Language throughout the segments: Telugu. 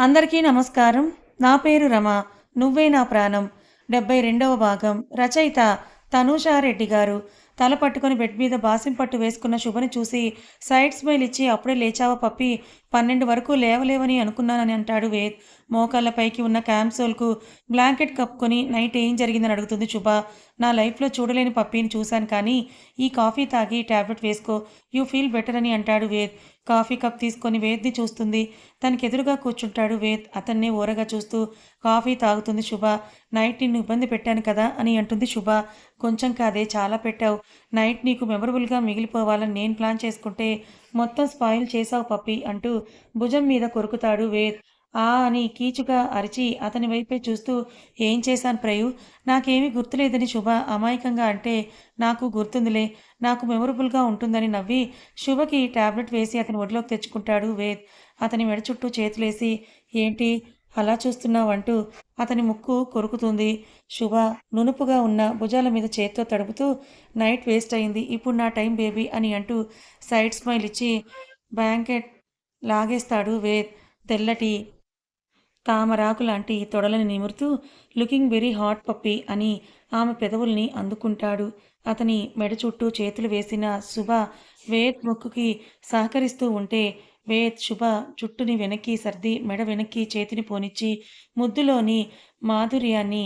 అందరికీ నమస్కారం. నా పేరు రమ. నువ్వే నా ప్రాణం. డెబ్బై రెండవ భాగం. రచయిత తనూషారెడ్డి గారు. తల పట్టుకొని బెడ్ మీద బాసిం పట్టు వేసుకున్న శుభని చూసి సైడ్ స్మైల్ ఇచ్చి అప్పుడే లేచావా పప్పి? పన్నెండు వరకు లేవలేవని అనుకున్నానని అంటాడు వేద్. మోకాళ్ళ పైకి ఉన్న క్యాంప్సోల్కు బ్లాంకెట్ కప్పుకొని నైట్ ఏం జరిగిందని అడుగుతుంది శుభ. నా లైఫ్లో చూడలేని పప్పిని చూశాను కానీ ఈ కాఫీ తాగి ట్యాబ్లెట్ వేసుకో. యూ ఫీల్ బెటర్ అని అంటాడు వేద్. కాఫీ కప్ తీసుకొని వేద్ని చూస్తుంది. తనకి ఎదురుగా కూర్చుంటాడు వేద్. అతన్నే ఓరగా చూస్తూ కాఫీ తాగుతుంది శుభ. నైట్ నిన్ను ఇబ్బంది పెట్టాను కదా అని అంటుంది శుభ. కొంచెం కాదే చాలా పెట్టావు. నైట్ నీకు మెమరబుల్గా మిగిలిపోవాలని నేను ప్లాన్ చేసుకుంటే మొత్తం స్పాయిల్ చేసావు పప్పి అంటూ భుజం మీద కొరుకుతాడు వేద్. ఆ అని కీచుగా అరిచి అతని వైపే చూస్తూ ఏం చేశాను ప్రయు? నాకేమీ గుర్తులేదని శుభ అమాయకంగా అంటే నాకు గుర్తుందిలే. నాకు మెమొరబుల్గా ఉంటుందని నవ్వి శుభకి టాబ్లెట్ వేసి అతని ఒడిలోకి తెచ్చుకుంటాడు వేద్. అతని మెడ చుట్టూ చేతులేసి ఏంటి? అలా చూస్తున్నావు అంటూ అతని ముక్కు కొరుకుతుంది. శుభ నునుపుగా ఉన్న భుజాల మీద చేత్తో తడుపుతూ నైట్ వేస్ట్ అయింది. ఇప్పుడు నా టైం బేబీ అని అంటూ సైడ్ స్మైల్ ఇచ్చి బ్లాంకెట్ లాగేస్తాడు వేద్. తెల్లటి తామరాకు లాంటి తొడలని నిమురుతూ లుకింగ్ వెరీ హాట్ పప్పి అని ఆమె పెదవుల్ని అందుకుంటాడు. అతని మెడ చుట్టూ చేతులు వేసిన శుభ వేద్ ముక్కుకి సహకరిస్తూ ఉంటే వేద్ శుభ జుట్టుని వెనక్కి సర్ది మెడ వెనక్కి చేతిని పోనిచ్చి ముద్దులోని మాధుర్యాన్ని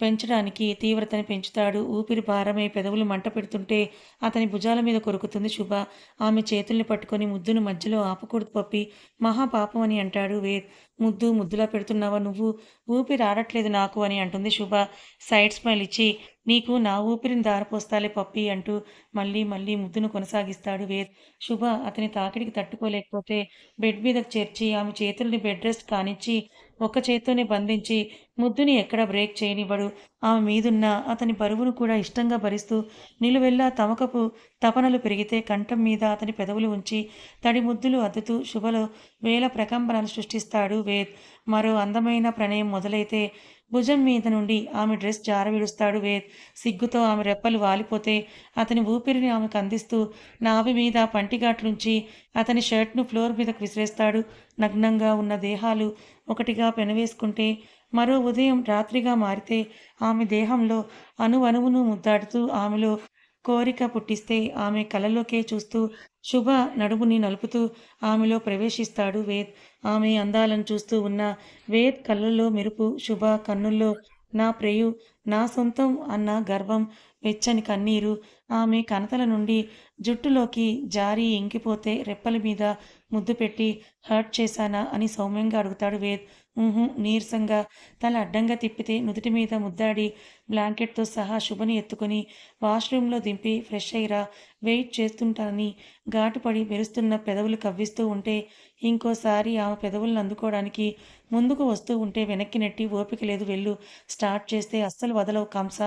పెంచడానికి తీవ్రతని పెంచుతాడు. ఊపిరి భారమై పెదవులు మంట పెడుతుంటే అతని భుజాల మీద కొరుకుతుంది శుభ. ఆమె చేతుల్ని పట్టుకొని ముద్దును మధ్యలో ఆపకూడదు పప్పి. మహాపాపం అని అంటాడు వేద్. ముద్దు ముద్దులా పెడుతున్నావా నువ్వు? ఊపిరి ఆడట్లేదు నాకు అని అంటుంది శుభ. సైడ్ స్మైల్ ఇచ్చి నీకు నా ఊపిరిని దారపోస్తాలే పప్పి అంటూ మళ్ళీ మళ్ళీ ముద్దును కొనసాగిస్తాడు వేద్. శుభ అతని తాకిడికి తట్టుకోలేకపోతే బెడ్ మీదకు చేర్చి ఆమె చేతుల్ని బెడ్ రెస్ట్ కానిచ్చి ఒక్క చేత్తోనే బంధించి ముద్దుని ఎక్కడ బ్రేక్ చేయనివ్వడు. ఆమె మీదున్న అతని బరువును కూడా ఇష్టంగా భరిస్తూ నిలువెల్లా తమకపు తపనలు పెరిగితే కంఠం మీద అతని పెదవులు ఉంచి తడి ముద్దులు అద్దుతూ శుభలో వేల ప్రకంపనలు సృష్టిస్తాడు వేద్. మరో అందమైన ప్రణయం మొదలైతే భుజం మీద నుండి ఆమె డ్రెస్ జారవిడుస్తాడు వేద్. సిగ్గుతో ఆమె రెప్పలు వాలిపోతే అతని ఊపిరిని ఆమెకు అందిస్తూ నావి మీద పంటిఘాట్లుంచి అతని షర్ట్ను ఫ్లోర్ మీదకు విసిరేస్తాడు. నగ్నంగా ఉన్న దేహాలు ఒకటిగా పెనవేసుకుంటే మరో ఉదయం రాత్రిగా మారితే ఆమె దేహంలో అణువణువును ముద్దాడుతూ ఆమెలో కోరిక పుట్టిస్తే ఆమె కలలోకే చూస్తూ శుభ నడుముని నలుపుతూ ఆమెలో ప్రవేశిస్తాడు వేద్. ఆమె అందాలను చూస్తూ ఉన్న వేద్ కళ్ళల్లో మెరుపు శుభ కన్నుల్లో నా ప్రేయు నా సొంతం అన్న గర్వం వెచ్చని కన్నీరు. ఆమె కనతల నుండి జుట్టులోకి జారి ఇంకిపోతే రెప్పల మీద ముద్దు పెట్టి హర్ట్ చేశానా? అని సౌమ్యంగా అడుగుతాడు వేద్. నీరసంగా తల అడ్డంగా తిప్పితే నుదుటి మీద ముద్దాడి బ్లాంకెట్తో సహా శుభని ఎత్తుకొని వాష్రూమ్లో దింపి ఫ్రెష్ అయ్యిరా వెయిట్ చేస్తుంటానని ఘాటుపడి మెరుస్తున్న పెదవులు కవ్విస్తూ ఉంటే ఇంకోసారి ఆమె పెదవులను అందుకోవడానికి ముందుకు వస్తూ ఉంటే వెనక్కి నెట్టి ఓపిక లేదు వెళ్ళు స్టార్ట్ చేస్తే అస్సలు వదలవు కంస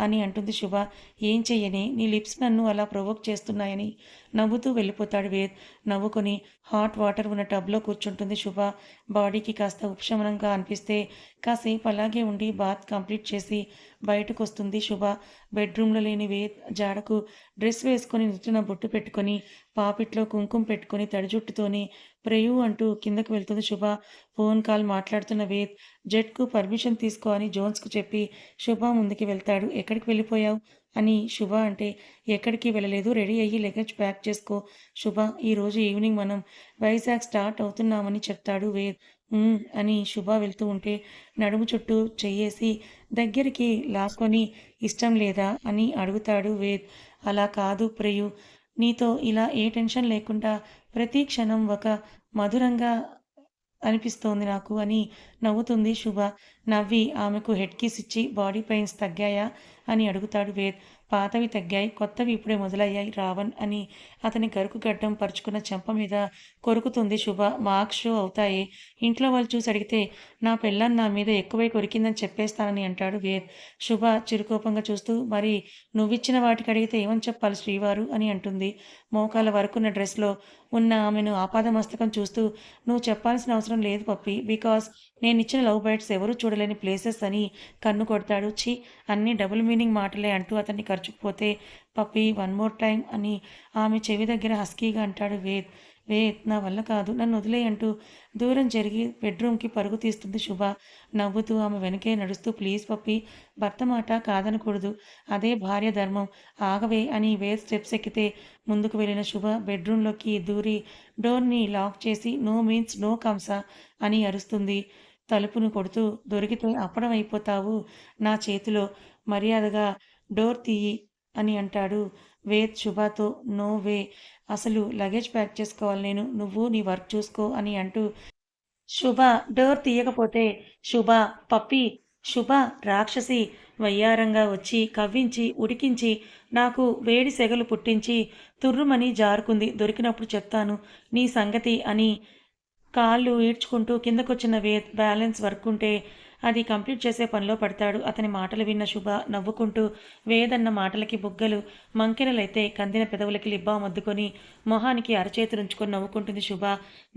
అని అంటుంది శుభ. ఏం చెయ్యని? నీ లిప్స్ నన్ను అలా ప్రొవోక్ చేస్తున్నాయని. నవ్వుతూ వెళ్ళిపోతాడు వేద్. నవ్వుకొని హాట్ వాటర్ ఉన్న టబ్లో కూర్చుంటుంది శుభ. బాడీకి కాస్త ఉపశమనంగా అనిపిస్తే కాసేపు అలాగే ఉండి బాత్ కంప్లీట్ చేసి బయటకు వస్తుంది శుభ. బెడ్రూమ్లో లేని వేద్ జాడకు డ్రెస్ వేసుకొని నిచ్చిన బొట్టు పెట్టుకొని పాపిట్లో కుంకుమ పెట్టుకొని తడి జుట్టుతోని ప్రేయు అంటూ కిందకు వెళ్తుంది శుభ. ఫోన్ కాల్ మాట్లాడుతున్న వేద్ జెట్కు పర్మిషన్ తీసుకో అని జోన్స్కు చెప్పి శుభ ముందుకి వెళ్తాడు. ఎక్కడికి వెళ్ళిపోయావు? అని శుభ అంటే ఎక్కడికి వెళ్ళలేదు. రెడీ అయ్యి లగేజ్ ప్యాక్ చేసుకో. శుభ ఈరోజు ఈవినింగ్ మనం వైజాగ్ స్టార్ట్ అవుతున్నామని చెప్తాడు వేద్. అని శుభ వెళ్తూ ఉంటే నడుము చుట్టూ చెయ్యేసి దగ్గరికి లాక్కొని ఇష్టం లేదా? అని అడుగుతాడు వేద్. అలా కాదు ప్రియు. నీతో ఇలా ఏ టెన్షన్ లేకుండా ప్రతి క్షణం ఒక మధురంగా అనిపిస్తోంది నాకు అని నవ్వుతుంది శుభ. నవ్వి ఆమెకు హెడ్ కిస్ ఇచ్చి బాడీ పెయిన్స్ తగ్గాయా? అని అడుగుతాడు వేద్. పాతవి తగ్గాయి కొత్తవి ఇప్పుడే మొదలయ్యాయి. రావణ్ అని అతని గరుకు గడ్డం పరుచుకున్న చెంప మీద కొరుకుతుంది శుభ. మార్క్స్ షో అవుతాయి. ఇంట్లో వాళ్ళు చూసి అడిగితే నా పెళ్ళని నా మీద ఎక్కువై కొరికిందని చెప్పేస్తానని అంటాడు వేద్ శుభ చిరుకోపంగా చూస్తూ మరి నువ్విచ్చిన వాటికి అడిగితే ఏమని చెప్పాలి శ్రీవారు అని అంటుంది. మోకాల వరకున్న డ్రెస్లో ఉన్న ఆమెను ఆపాదమస్తకం చూస్తూ నువ్వు చెప్పాల్సిన అవసరం లేదు పప్పి బికాస్ నేను ఇచ్చిన లవ్ బైట్స్ ఎవరూ చూడలేని ప్లేసెస్ అని కన్ను కొడతాడు. చి అన్ని డబుల్ మీనింగ్ మాటలే అంటూ అతన్ని ఖర్చుకుపోతే పప్పి వన్ మోర్ టైం అని ఆమె చెవి దగ్గర హస్కీగా అంటాడు వేద్. వేద్ నా వల్ల కాదు నన్ను వదిలే అంటూ దూరం జరిగి బెడ్రూమ్కి పరుగు తీస్తుంది శుభ. నవ్వుతూ ఆమె వెనకే నడుస్తూ ప్లీజ్ పప్పి భర్త మాట కాదనకూడదు అదే భార్య ధర్మం ఆగవే అని వేద్ స్టెప్స్ ఎక్కితే ముందుకు వెళ్ళిన శుభ బెడ్రూమ్లోకి దూరి డోర్ని లాక్ చేసి నో మీన్స్ నో కంస అని అరుస్తుంది. తలుపును కొడుతూ దొరికితే అప్పడం అయిపోతావు నా చేతిలో మర్యాదగా డోర్ తీయి అని అంటాడు. వేద్ శుభాతో నో వే అసలు లగేజ్ ప్యాక్ చేసుకోవాలి నేను నువ్వు నీ వర్క్ చూసుకో అని అంటూ శుభ డోర్ తీయకపోతే శుభ పప్పి శుభ రాక్షసి వయ్యారంగా వచ్చి కవ్వించి ఉడికించి నాకు వేడి సెగలు పుట్టించి తుర్రుమని జారుకుంది దొరికినప్పుడు చెప్తాను నీ సంగతి అని కాళ్ళు ఈడ్చుకుంటూ కిందకొచ్చిన వేద్ బ్యాలెన్స్ వర్క్ ఉంటే అది కంప్లీట్ చేసే పనిలో పడతాడు. అతని మాటలు విన్న శుభ నవ్వుకుంటూ వేదన్న మాటలకి బుగ్గలు మంకెనలైతే కందిన పెదవులకి లిబ్బా మద్దుకొని మొహానికి అరచేతులుంచుకొని నవ్వుకుంటుంది శుభ.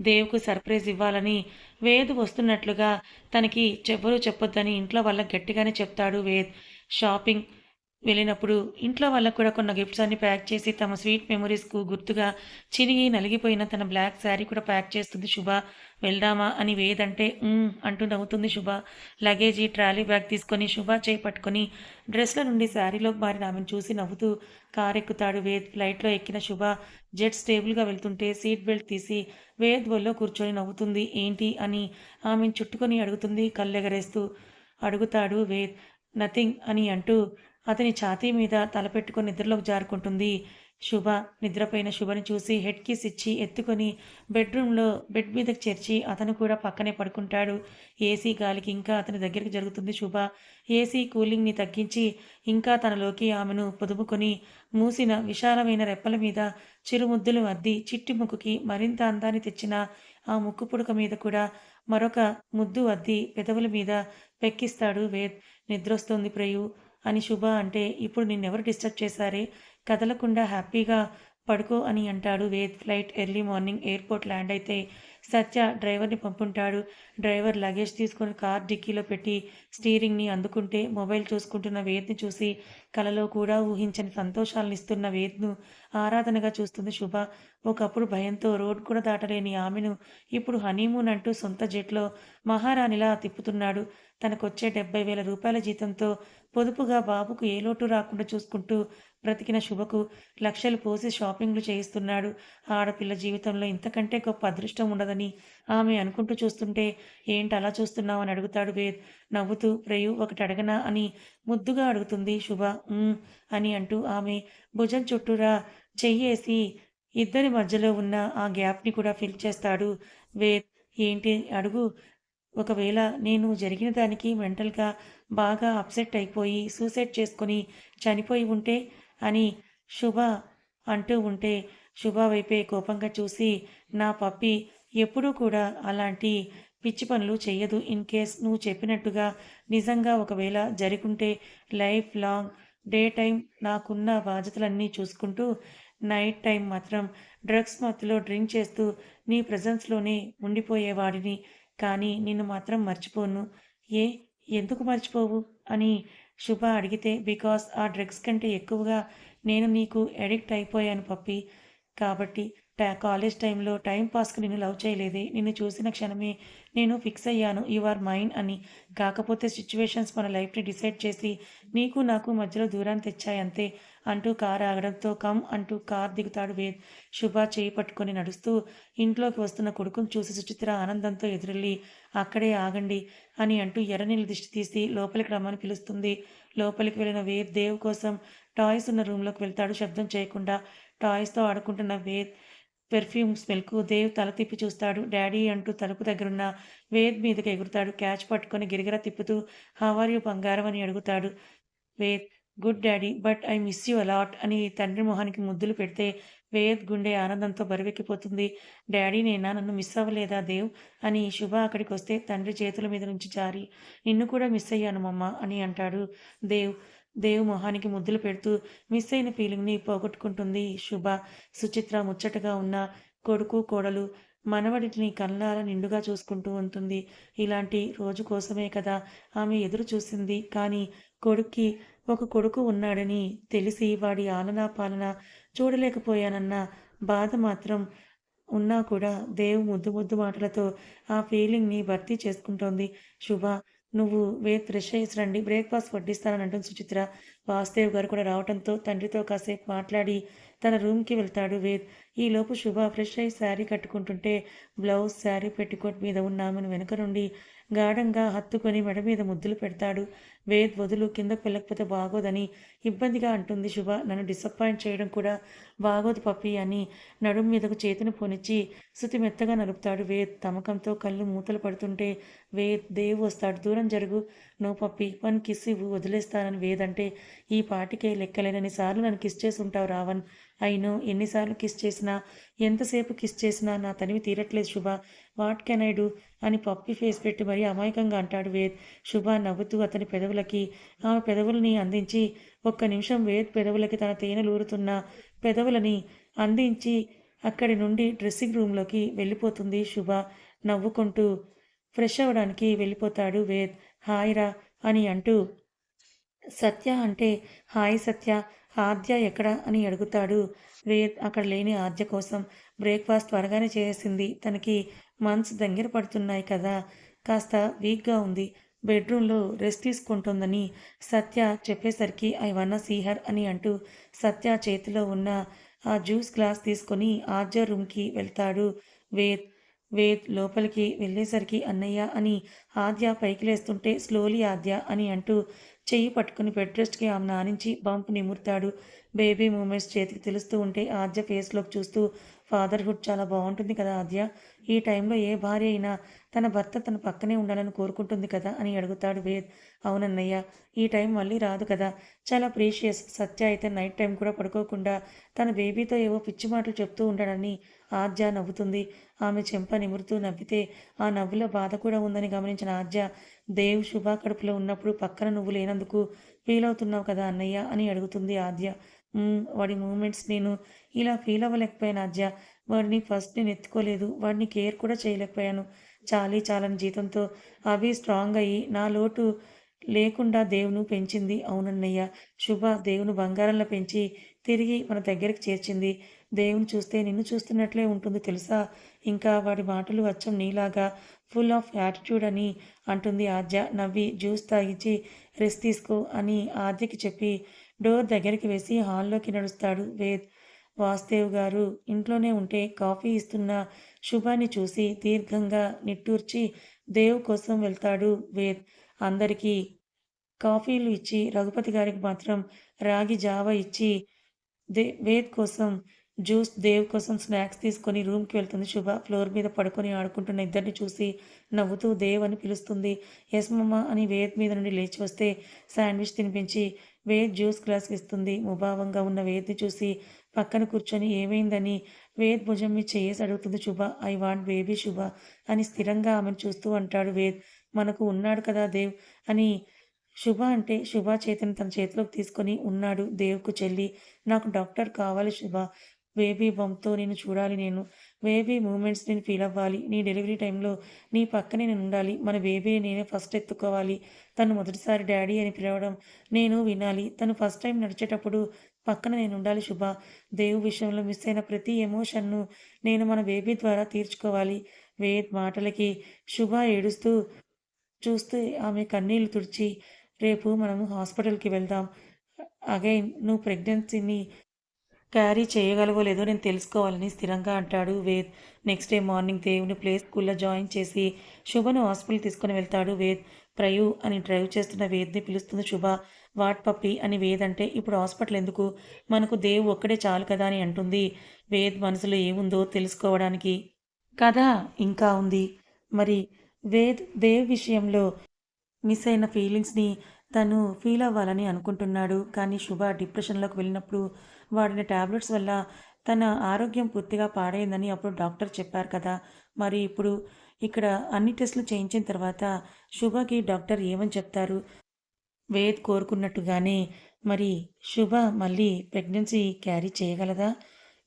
దేవుకు సర్ప్రైజ్ ఇవ్వాలని వేద్ వస్తున్నట్లుగా తనకి చెవ్వరు చెప్పొద్దని ఇంట్లో వాళ్ళకి గట్టిగానే చెప్తాడు వేద్. షాపింగ్ వెళ్ళినప్పుడు ఇంట్లో వాళ్ళకు కూడా కొన్ని గిఫ్ట్స్ అన్ని ప్యాక్ చేసి తమ స్వీట్ మెమరీస్కు గుర్తుగా చినిగి నలిగిపోయిన తన బ్లాక్ శారీ కూడా ప్యాక్ చేస్తుంది శుభ వెళ్దామా? అని వేదంటే అంటూ నవ్వుతుంది శుభ. లగేజీ ట్రాలీ బ్యాగ్ తీసుకొని శుభ చేపట్టుకొని పట్టుకొని డ్రెస్ల నుండి శారీలోకి మారిన ఆమెను చూసి నవ్వుతూ కార్ ఎక్కుతాడు. వేద్ ఫ్లైట్లో ఎక్కిన శుభ జెట్ స్టేబుల్గా వెళ్తుంటే సీట్ బెల్ట్ తీసి వేద్ బొల్లో కూర్చొని నవ్వుతుంది. ఏంటి? అని ఆమెను చుట్టుకొని అడుగుతుంది. కళ్ళెగరేస్తూ అడుగుతాడు వేద్ నథింగ్ అని అంటూ అతని ఛాతీ మీద తలపెట్టుకుని నిద్రలోకి జారుకుంటుంది. శుభ నిద్రపోయిన శుభని చూసి హెడ్ కిస్ ఇచ్చి ఎత్తుకొని బెడ్రూమ్లో బెడ్ మీదకి చేర్చి అతను కూడా పక్కనే పడుకుంటాడు. ఏసీ గాలికి ఇంకా అతని దగ్గరికి జరుగుతుంది శుభ. ఏసీ కూలింగ్ని తగ్గించి ఇంకా తనలోకి ఆమెను పొదుపుకొని మూసిన విశాలమైన రెప్పల మీద చిరుముద్దులు అద్ది చిట్టి ముక్కుకి మరింత అందాన్ని తెచ్చిన ఆ ముక్కు పుడక మీద కూడా మరొక ముద్దు అద్ది పెదవుల మీద పెక్కిస్తాడు వేద్. నిద్రొస్తుంది ప్రయు. అని శుభ అంటే ఇప్పుడు నిన్నెవరు డిస్టర్బ్ చేశారే? కదలకుండా హ్యాపీగా పడుకో అని అంటాడు. Ved flight early morning airport land అయితే సత్య డ్రైవర్ని పంపుంటాడు. డ్రైవర్ లగేజ్ తీసుకొని కార్ డిక్కీలో పెట్టి స్టీరింగ్ని అందుకుంటే మొబైల్ చూసుకుంటున్న వేద్ని చూసి కలలో కూడా ఊహించని సంతోషాలను ఇస్తున్న వేద్ను ఆరాధనగా చూస్తుంది శుభ. ఒకప్పుడు భయంతో రోడ్ కూడా దాటలేని ఆమెను ఇప్పుడు హనీమూన్ అంటూ సొంత జెట్లో మహారాణిలా తిప్పుతున్నాడు. తనకొచ్చే డెబ్బై వేల రూపాయల జీతంతో పొదుపుగా బాబుకు ఏ లోటు రాకుండా చూసుకుంటూ బ్రతికిన శుభకు లక్షలు పోసి షాపింగ్లు చేయిస్తున్నాడు. ఆడపిల్ల జీవితంలో ఇంతకంటే గొప్ప అదృష్టం ఉండదని ఆమె అనుకుంటూ చూస్తుంటే ఏంటి అలా చూస్తున్నావు? అని అడుగుతాడు వేద్. నవ్వుతూ ప్రేయు ఒకటి అడగనా అని ముద్దుగా అడుగుతుంది శుభ. అని అంటూ ఆమె భుజం చుట్టూరా చెయ్యేసి ఇద్దరి మధ్యలో ఉన్న ఆ గ్యాప్ని కూడా ఫిల్ చేస్తాడు వేద్. ఏంటి? అడుగు. ఒకవేళ నేను జరిగిన దానికి మెంటల్గా బాగా అప్సెట్ అయిపోయి సూసైడ్ చేసుకొని చనిపోయి ఉంటే? అని శుభ అంటూ ఉంటే శుభ వైపే కోపంగా చూసి నా పప్పి ఎప్పుడూ కూడా అలాంటి పిచ్చి పనులు చెయ్యదు. ఇన్ కేస్ నువ్వు చెప్పినట్టుగా నిజంగా ఒకవేళ జరుగుంటే లైఫ్ లాంగ్ డే టైం నాకున్న బాధ్యతలన్నీ చూసుకుంటూ నైట్ టైం మాత్రం డ్రగ్స్ మత్తులో డ్రింక్ చేస్తూ నీ ప్రజెన్స్లోనే ఉండిపోయేవాడిని కానీ నిన్ను మాత్రం మర్చిపోను. ఏ? ఎందుకు మర్చిపోవు? అని శుభ అడిగితే బికాస్ ఆ డ్రగ్స్ కంటే ఎక్కువగా నేను నీకు ఎడిక్ట్ అయిపోయాను పప్పి. కాబట్టి కాలేజ్ టైంలో టైం పాస్కి నిన్ను లవ్ చేయలేదే. నిన్ను చూసిన క్షణమే నేను ఫిక్స్ అయ్యాను. యు ఆర్ మైన్ అని. కాకపోతే సిచ్యువేషన్స్ మన లైఫ్ని డిసైడ్ చేసి నీకు నాకు మధ్యలో దూరాన్ని తెచ్చాయంతే అంటూ కార్ ఆగడంతో కమ్ అంటూ కార్ దిగుతాడు వేద్. శుభ చేయి పట్టుకొని నడుస్తూ ఇంట్లోకి వస్తున్న కొడుకును చూసి సుచిత్ర ఆనందంతో ఎదురెళ్ళి అక్కడే ఆగండి అని అంటూ ఎర్రనీళ్ళు దిష్టి తీసి లోపలికి రమ్మని పిలుస్తుంది. లోపలికి వెళ్ళిన వేద్ దేవ్ కోసం టాయ్స్ ఉన్న రూమ్లోకి వెళ్తాడు శబ్దం చేయకుండా. టాయ్స్తో ఆడుకుంటున్న వేద్ పెర్ఫ్యూమ్ స్మెల్కు దేవ్ తల తిప్పి చూస్తాడు. డాడీ అంటూ తలుపు దగ్గరున్న వేద్ మీదకి ఎగురుతాడు. క్యాచ్ పట్టుకొని గిరిగిర తిప్పుతూ హవార్ యూ బంగారం? అని అడుగుతాడు Ved. Good daddy but I miss you a lot అని తండ్రి మొహానికి ముద్దులు పెడితే వేద్ గుండె ఆనందంతో బరువెక్కిపోతుంది. డాడీ నేనా? నన్ను మిస్ అవ్వలేదా దేవ్? అని శుభ అక్కడికి వస్తే తండ్రి చేతుల మీద నుంచి జారి నిన్ను కూడా మిస్ అయ్యాను మమ్మ అని అంటాడు దేవ్. దేవు మొహానికి ముద్దులు పెడుతూ మిస్ అయిన ఫీలింగ్ని పోగొట్టుకుంటుంది. శుభ సుచిత్ర ముచ్చటగా ఉన్న కొడుకు కోడలు మనవడిని కళ్ళాల నిండుగా చూసుకుంటూ ఉంటుంది. ఇలాంటి రోజు కోసమే కదా ఆమె ఎదురు చూసింది. కానీ కొడుక్కి ఒక కొడుకు ఉన్నాడని తెలిసి వాడి ఆలనా పాలన చూడలేకపోయానన్న బాధ మాత్రం ఉన్నా కూడా దేవు ముద్దు ముద్దు మాటలతో ఆ ఫీలింగ్ని భర్తీ చేసుకుంటోంది. శుభ నువ్వు వేద్ ఫ్రెష్ అయ్యేసి రండి బ్రేక్ఫాస్ట్ వడ్డిస్తానని అంటుంది సుచిత్ర. వాసుదేవ్ గారు కూడా రావడంతో తండ్రితో కాసేపు మాట్లాడి తన రూమ్కి వెళ్తాడు వేద్ ఈలోపు శుభ ఫ్రెష్ అయ్యి శారీ కట్టుకుంటుంటే బ్లౌజ్ శారీ పెట్టుకోట్ మీద ఉన్న ఆమెను వెనుక నుండి గాఢంగా హత్తుకొని మెడ మీద ముద్దులు పెడతాడు. వేద్ వదులు కిందకు వెళ్ళకపోతే బాగోదని ఇబ్బందిగా అంటుంది శుభ. నన్ను డిసప్పాయింట్ చేయడం కూడా బాగోదు పప్పి అని నడుం మీదకు చేతిని పొనిచ్చి శృతి మెత్తగా నలుపుతాడు. వేద్ తమకంతో కళ్ళు మూతలు పడుతుంటే వేద్ దేవ్ వస్తాడు. దూరం జరుగు. నో పప్పి వన్ కిస్ ఇవ్వు వదిలేస్తానని వేదంటే ఈ పాటికే లెక్కలేనని సార్లు నన్ను కిస్ చేసి ఉంటావు రావణ్ అయినో ఎన్నిసార్లు కిస్ చేసినా ఎంతసేపు కిస్ చేసినా నా తనివి తీరట్లేదు Shubha. What can I do? అని పప్పి ఫేస్ పెట్టి మరీ అమాయకంగా అంటాడు వేద్. శుభ నవ్వుతూ అతని పెదవులకి ఆమె పెదవులని అందించి ఒక్క నిమిషం వేద్ పెదవులకి తన తేనెలూరుతున్న పెదవులని అందించి అక్కడి నుండి డ్రెస్సింగ్ రూమ్లోకి వెళ్ళిపోతుంది శుభ. నవ్వుకుంటూ ఫ్రెష్ అవ్వడానికి వెళ్ళిపోతాడు వేద్. హాయ్రా అని అంటూ సత్య అంటే హాయ్ సత్య ఆద్య ఎక్కడ అని అడుగుతాడు వేద్. అక్కడ లేని ఆద్య కోసం బ్రేక్ఫాస్ట్ త్వరగానే చేసింది. తనకి మంత్స్ దగ్గర పడుతున్నాయి కదా. కాస్త వీక్గా ఉంది. బెడ్రూమ్లో రెస్ట్ తీసుకుంటుందని సత్య చెప్పేసరికి ఐ వన్న సీహర్ అని అంటూ సత్య చేతిలో ఉన్న ఆ జ్యూస్ గ్లాస్ తీసుకొని ఆర్జర్ రూమ్కి వెళ్తాడు. వేద్ వేద్ లోపలికి వెళ్ళేసరికి అన్నయ్య అని ఆద్య పైకి లేస్తుంటే స్లోలీ ఆద్య అని అంటూ చెయ్యి పట్టుకుని బెడ్ రెస్ట్కి ఆమె నానించి బంప్ నిమురుతాడు. బేబీ మూమెంట్స్ చేతికి తెలుస్తూ ఉంటే ఆద్య ఫేస్లోకి చూస్తూ ఫాదర్హుడ్ చాలా బాగుంటుంది కదా ఆద్య. ఈ టైంలో ఏ భార్య అయినా తన భర్త తన పక్కనే ఉండాలని కోరుకుంటుంది కదా అని అడుగుతాడు వేద్. అవునన్నయ్య ఈ టైం మళ్ళీ రాదు కదా. చాలా ప్రీషియస్. సత్య అయితే నైట్ టైం కూడా పడుకోకుండా తన బేబీతో ఏవో పిచ్చి మాటలు చెప్తూ ఉంటాడని ఆద్య నవ్వుతుంది. ఆమె చెంప నిమురుతూ నవ్వితే ఆ నవ్వులో బాధ కూడా ఉందని గమనించిన ఆద్య దేవ్ శుభా కడుపులో ఉన్నప్పుడు పక్కన నువ్వు లేనందుకు ఫీల్ అవుతున్నావు కదా అన్నయ్య అని అడుగుతుంది ఆద్య. వాడి మూమెంట్స్ నేను ఇలా ఫీల్ అవ్వలేకపోయాను ఆద్య వాడిని ఫస్ట్ నేను ఎత్తుకోలేదు. వాడిని కేర్ కూడా చేయలేకపోయాను. చాలీ చాలని జీతంతో అవి స్ట్రాంగ్ అయ్యి నా లోటు లేకుండా దేవును పెంచింది. అవునన్నయ్య శుభ దేవును బంగారంలో పెంచి తిరిగి మన దగ్గరికి చేర్చింది. దేవుని చూస్తే నిన్ను చూస్తున్నట్లే ఉంటుంది తెలుసా? ఇంకా వాడి మాటలు వచ్చం నీలాగా ఫుల్ ఆఫ్ యాటిట్యూడ్ అని అంటుంది ఆద్య నవ్వి జ్యూస్ తాగించి రెస్ట్ తీసుకో అని ఆద్యకి చెప్పి డోర్ దగ్గరికి వేసి హాల్లోకి నడుస్తాడు వేద్. వాసుదేవ్ గారు ఇంట్లోనే ఉంటే కాఫీ ఇస్తున్న శుభాన్ని చూసి దీర్ఘంగా నిట్టూర్చి దేవ్ కోసం వెళ్తాడు వేద్. అందరికీ కాఫీలు ఇచ్చి రఘుపతి గారికి మాత్రం రాగి జావ ఇచ్చి దే వేద్ కోసం జ్యూస్ దేవ్ కోసం స్నాక్స్ తీసుకొని రూమ్కి వెళ్తుంది శుభ. ఫ్లోర్ మీద పడుకొని ఆడుకుంటున్న ఇద్దరిని చూసి నవ్వుతూ దేవ్ అని పిలుస్తుంది. ఎస్ అని వేద్ మీద నుండి లేచి వస్తే శాండ్విచ్ తినిపించి వేద్ జ్యూస్ గ్లాస్ ఇస్తుంది. ముభావంగా ఉన్న వేద్ని చూసి పక్కన కూర్చొని ఏమైందని వేద్ భుజం మీద చేసి అడుగుతుంది. శుభ ఐ వాంట్ బేబీ శుభ అని స్థిరంగా ఆమెను చూస్తూ అంటాడు వేద్. మనకు ఉన్నాడు కదా దేవ్ అని శుభ అంటే శుభ చేతిని తన చేతిలోకి తీసుకొని ఉన్నాడు దేవుకు చెల్లి. నాకు డాక్టర్ కావాలి శుభ. బేబీ బొమ్మతో నేను చూడాలి నేను. బేబీ మూమెంట్స్ నేను ఫీల్ అవ్వాలి. నీ డెలివరీ టైంలో నీ పక్కనే నేను ఉండాలి. మన బేబీ నేనే ఫస్ట్ ఎత్తుకోవాలి. తను మొదటిసారి డాడీ అని పిలవడం నేను వినాలి. తను ఫస్ట్ టైం నడిచేటప్పుడు పక్కన నేను ఉండాలి శుభ. దేవు విషయంలో మిస్ అయిన ప్రతి ఎమోషన్ను నేను మన బేబీ ద్వారా తీర్చుకోవాలి. వేద్ మాటలకి శుభ ఏడుస్తూ చూస్తూ ఆమె కన్నీళ్ళు తుడిచి రేపు మనము హాస్పిటల్కి వెళ్దాం. అగైన్ నువ్వు ప్రెగ్నెన్సీని క్యారీ చేయగలవో లేదో నేను తెలుసుకోవాలని స్థిరంగా అంటాడు వేద్. నెక్స్ట్ డే మార్నింగ్ దేవుని ప్లే స్కూల్లో జాయిన్ చేసి శుభను హాస్పిటల్ తీసుకుని వెళ్తాడు వేద్. ప్రయు అని డ్రైవ్ చేస్తున్న వేద్ని పిలుస్తుంది శుభ. వాట్ పప్పి అని వేద్ అంటే ఇప్పుడు హాస్పిటల్ ఎందుకు? మనకు దేవు ఒక్కడే చాలు కదా అని అంటుంది. వేద్ మనసులో ఏముందో తెలుసుకోవడానికి కథ ఇంకా ఉంది. మరి వేద్ దేవ్ విషయంలో మిస్ అయిన ఫీలింగ్స్ని తను ఫీల్ అవ్వాలని అనుకుంటున్నాడు. కానీ శుభ డిప్రెషన్లోకి వెళ్ళినప్పుడు వాడిన ట్యాబ్లెట్స్ వల్ల తన ఆరోగ్యం పూర్తిగా పాడైందని అప్పుడు డాక్టర్ చెప్పారు కదా. మరి ఇప్పుడు ఇక్కడ అన్ని టెస్టులు చేయించిన తర్వాత శుభకి డాక్టర్ ఏమని చెప్తారు? వేద్ కోరుకున్నట్టుగానే మరి శుభ మళ్ళీ ప్రెగ్నెన్సీ క్యారీ చేయగలదా?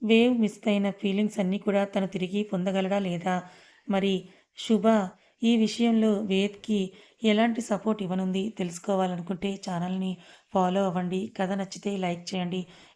వేవ్ మిస్ అయిన ఫీలింగ్స్ అన్నీ కూడా తను తిరిగి పొందగలడా లేదా? మరి శుభ ఈ విషయంలో వేద్కి ఎలాంటి సపోర్ట్ ఇవ్వనుంది తెలుసుకోవాలనుకుంటే ఛానల్ని ఫాలో అవ్వండి. కథ నచ్చితే లైక్ చేయండి.